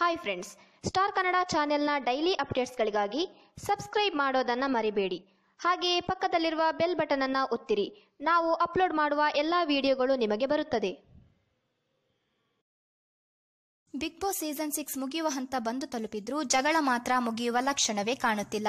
Hi friends star Kannada ಚಾನೆಲ್ನ daily ಅಪ್ಡೇಟ್ಸ್ಗಳಿಗಾಗಿ subscribe ಮಾಡೋದನ್ನು ಮರಿಬೇಡಿ. ಹಾಗೆಯೇ ಪಕ್ಕದಲ್ಲಿರುವ ಬೆಲ್ ಬಟನ್ ಅನ್ನು ಒತ್ತಿರಿ. ನಾವು ಅಪ್ಲೋಡ್ ಮಾಡುವ ಎಲ್ಲ ವಿಡಿಯೋಗಳು ನಿಮಗೆ ಬರುತ್ತದೆ. ಬಿಗ್ ಬಾಸ್ ಸೀಸನ್ ಸಿಕ್ಸ್ ಮುಗಿಯುವ ಹಂತ ಬಂದು ತಲುಪಿದ್ರೂ ಜಗಳ ಮಾತ್ರ ಮುಗಿಯುವ ಲಕ್ಷಣವೇ ಕಾಣುತ್ತಿಲ್ಲ.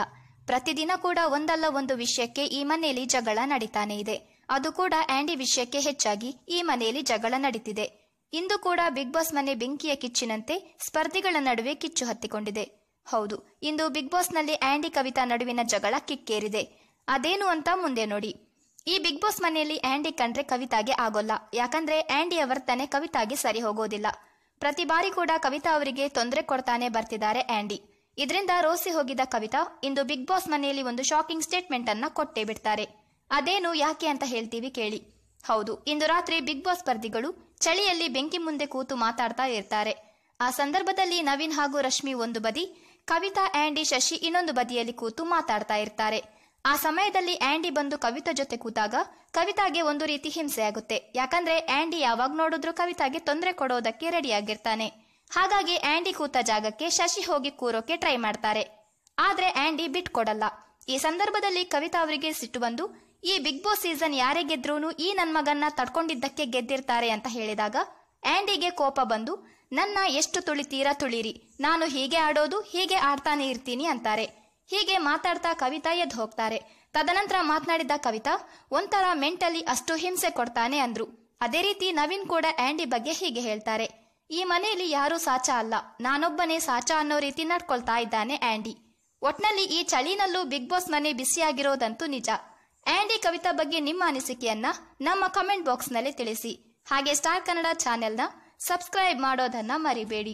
ಪ್ರತಿದಿನ ಕೂಡ ಒಂದಲ್ಲ ಒಂದು ವಿಷಯಕ್ಕೆ ಈ ಮನೆಯಲ್ಲಿ ಜಗಳ ನಡೀತಾನೆ ಇದೆ. ಅದು ಕೂಡ ಆಂಡಿ ವಿಷಯಕ್ಕೆ ಹೆಚ್ಚಾಗಿ ಈ ಮನೆಯಲ್ಲಿ ಜಗಳ ನಡೀತಿದೆ. ಇಂದು ಕೂಡ ಬಿಗ್ ಬಾಸ್ ಮನೆ ಬೆಂಕಿಯ ಕಿಚ್ಚಿನಂತೆ ಸ್ಪರ್ಧಿಗಳ ನಡುವೆ ಕಿಚ್ಚು ಹತ್ತಿಕೊಂಡಿದೆ. ಹೌದು, ಇಂದು ಬಿಗ್ ಬಾಸ್ನಲ್ಲಿ ಆಂಡಿ ಕವಿತಾ ನಡುವಿನ ಜಗಳ ಕಿಕ್ಕೇರಿದೆ. ಅದೇನು ಅಂತ ಮುಂದೆ ನೋಡಿ. ಈ ಬಿಗ್ ಬಾಸ್ ಮನೆಯಲ್ಲಿ ಆಂಡಿ ಕಂಡ್ರೆ ಕವಿತಾಗೆ ಆಗೋಲ್ಲ. ಯಾಕಂದ್ರೆ ಆಂಡಿಯ ವರ್ತನೆ ಕವಿತಾಗೆ ಸರಿ ಹೋಗೋದಿಲ್ಲ. ಪ್ರತಿ ಬಾರಿ ಕೂಡ ಕವಿತಾ ಅವರಿಗೆ ತೊಂದರೆ ಕೊಡ್ತಾನೆ ಬರ್ತಿದ್ದಾರೆ ಆಂಡಿ ಇದರಿಂದ ರೋಸಿ ಹೋಗಿದ್ದ ಕವಿತಾ ಇಂದು ಬಿಗ್ ಬಾಸ್ ಮನೆಯಲ್ಲಿ ಒಂದು ಶಾಕಿಂಗ್ ಸ್ಟೇಟ್ಮೆಂಟ್ ಅನ್ನ ಕೊಟ್ಟೇ ಬಿಡ್ತಾರೆ. ಅದೇನು ಯಾಕೆ ಅಂತ ಹೇಳ್ತೀವಿ ಕೇಳಿ. ಹೌದು, ಇಂದು ರಾತ್ರಿ ಬಿಗ್ ಬಾಸ್ ಸ್ಪರ್ಧಿಗಳು ಚಳಿಯಲ್ಲಿ ಬೆಂಕಿ ಮುಂದೆ ಕೂತು ಮಾತಾಡ್ತಾ ಇರ್ತಾರೆ. ಆ ಸಂದರ್ಭದಲ್ಲಿ ನವೀನ್ ಹಾಗೂ ರಶ್ಮಿ ಒಂದು ಬದಿ, ಕವಿತಾ, ಆಂಡಿ, ಶಶಿ ಇನ್ನೊಂದು ಬದಿಯಲ್ಲಿ ಕೂತು ಮಾತಾಡ್ತಾ ಇರ್ತಾರೆ. ಆ ಸಮಯದಲ್ಲಿ ಆಂಡಿ ಬಂದು ಕವಿತಾ ಜೊತೆ ಕೂತಾಗ ಕವಿತಾಗೆ ಒಂದು ರೀತಿ ಹಿಂಸೆ ಆಗುತ್ತೆ. ಯಾಕಂದ್ರೆ ಆಂಡಿ ಯಾವಾಗ ನೋಡಿದ್ರು ಕವಿತಾಗೆ ತೊಂದರೆ ಕೊಡೋದಕ್ಕೆ ರೆಡಿಯಾಗಿರ್ತಾನೆ. ಹಾಗಾಗಿ ಆಂಡಿ ಕೂತ ಜಾಗಕ್ಕೆ ಶಶಿ ಹೋಗಿ ಕೂರೋಕೆ ಟ್ರೈ ಮಾಡ್ತಾರೆ. ಆದ್ರೆ ಆಂಡಿ ಬಿಟ್ಕೊಡಲ್ಲ. ಈ ಸಂದರ್ಭದಲ್ಲಿ ಕವಿತಾ ಅವರಿಗೆ ಸಿಟ್ಟು ಬಂದು ಈ ಬಿಗ್ ಬಾಸ್ ಸೀಸನ್ ಯಾರೇ ಗೆದ್ರೂನು ಈ ನನ್ನ ಮಗನ್ನ ತಡ್ಕೊಂಡಿದ್ದಕ್ಕೆ ಗೆದ್ದಿರ್ತಾರೆ ಅಂತ ಹೇಳಿದಾಗ ಆಂಡಿಗೆ ಕೋಪ ಬಂದು, ನನ್ನ ಎಷ್ಟು ತುಳಿತೀರಾ ತುಳಿರಿ. ನಾನು ಹೀಗೆ ಆಡೋದು, ಹೀಗೆ ಆಡ್ತಾನೆ ಇರ್ತೀನಿ ಅಂತಾರೆ. ಹೀಗೆ ಮಾತಾಡ್ತಾ ಕವಿತಾ ಎದ್ದು ಹೋಗ್ತಾರೆ. ತದನಂತರ ಮಾತನಾಡಿದ ಕವಿತಾ, ಒಂಥರ ಮೆಂಟಲಿ ಅಷ್ಟು ಹಿಂಸೆ ಕೊಡ್ತಾನೆ ಅಂದ್ರು. ಅದೇ ರೀತಿ ನವೀನ್ ಕೂಡ ಆಂಡಿ ಬಗ್ಗೆ ಹೀಗೆ ಹೇಳ್ತಾರೆ. ಈ ಮನೆಯಲ್ಲಿ ಯಾರೂ ಸಾಚ ಅಲ್ಲ. ನಾನೊಬ್ಬನೇ ಸಾಚ ಅನ್ನೋ ರೀತಿ ನಡ್ಕೊಳ್ತಾ ಇದ್ದಾನೆ ಆಂಡಿ ಒಟ್ನಲ್ಲಿ ಈ ಚಳಿನಲ್ಲೂ ಬಿಗ್ ಬಾಸ್ ಮನೆ ಬಿಸಿಯಾಗಿರೋದಂತೂ ನಿಜ. ಆಂಡಿ ಕವಿತಾ ಬಗ್ಗೆ ನಿಮ್ಮ ಅನಿಸಿಕೆಯನ್ನ ನಮ್ಮ ಕಮೆಂಟ್ ಬಾಕ್ಸ್ನಲ್ಲಿ ತಿಳಿಸಿ. ಹಾಗೆ ಸ್ಟಾರ್ ಕನ್ನಡ ಚಾನೆಲ್ನ ಸಬ್ಸ್ಕ್ರೈಬ್ ಮಾಡೋದನ್ನ ಮರಿಬೇಡಿ.